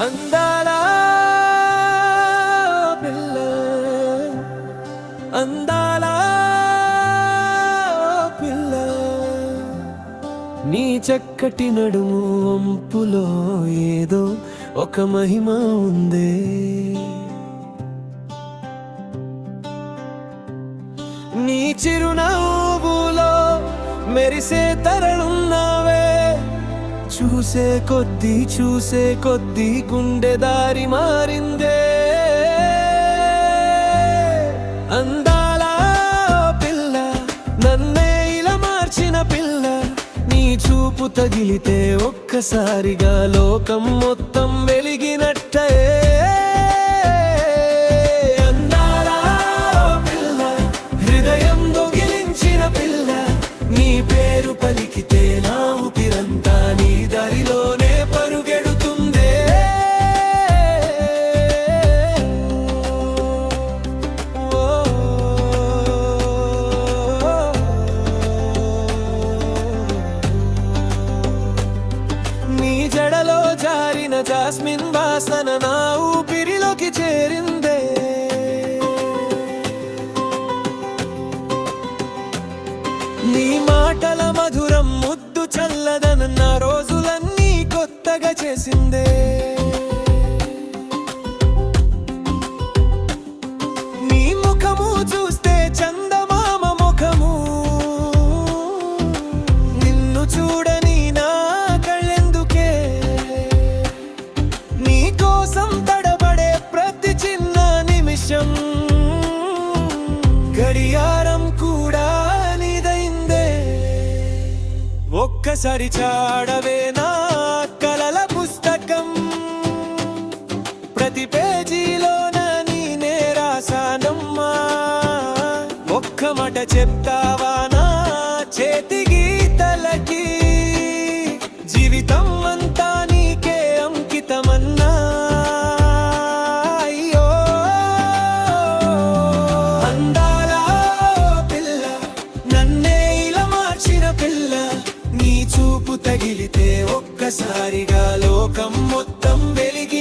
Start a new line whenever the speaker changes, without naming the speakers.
అందాల పిల్ల అందాల పిల్ల. నీ చక్కటి నడుము వంపులో ఏదో ఒక మహిమ ఉందే. నీ చిరునవ్వులో మెరిసే తరలున్నావే చూసే కొద్దీ చూసే కొద్దీ గుండె దారి మారిందే. అందాల పిల్ల నన్నే ఇలా మార్చిన పిల్ల. నీ చూపు తగిలితే ఒక్కసారిగా లోకం మొత్తం వెలిగినట్టే. జడలో జారిన జాస్మిన్ వాసన నా ఊపిరిలోకి చేరిందే. నీ మాటల మధురం ముద్దు చల్లదనన్న రోజులన్నీ కొత్తగా చేసిందే. నీ ముఖము చూ ఒక్కసారి చాడవే నా కలల పుస్తకం. ప్రతి పేజీలోన నీనే రాసానమ్మా ఒక్క మాట చెప్తావా? సారిగా లోకం మొత్తం వెలిగి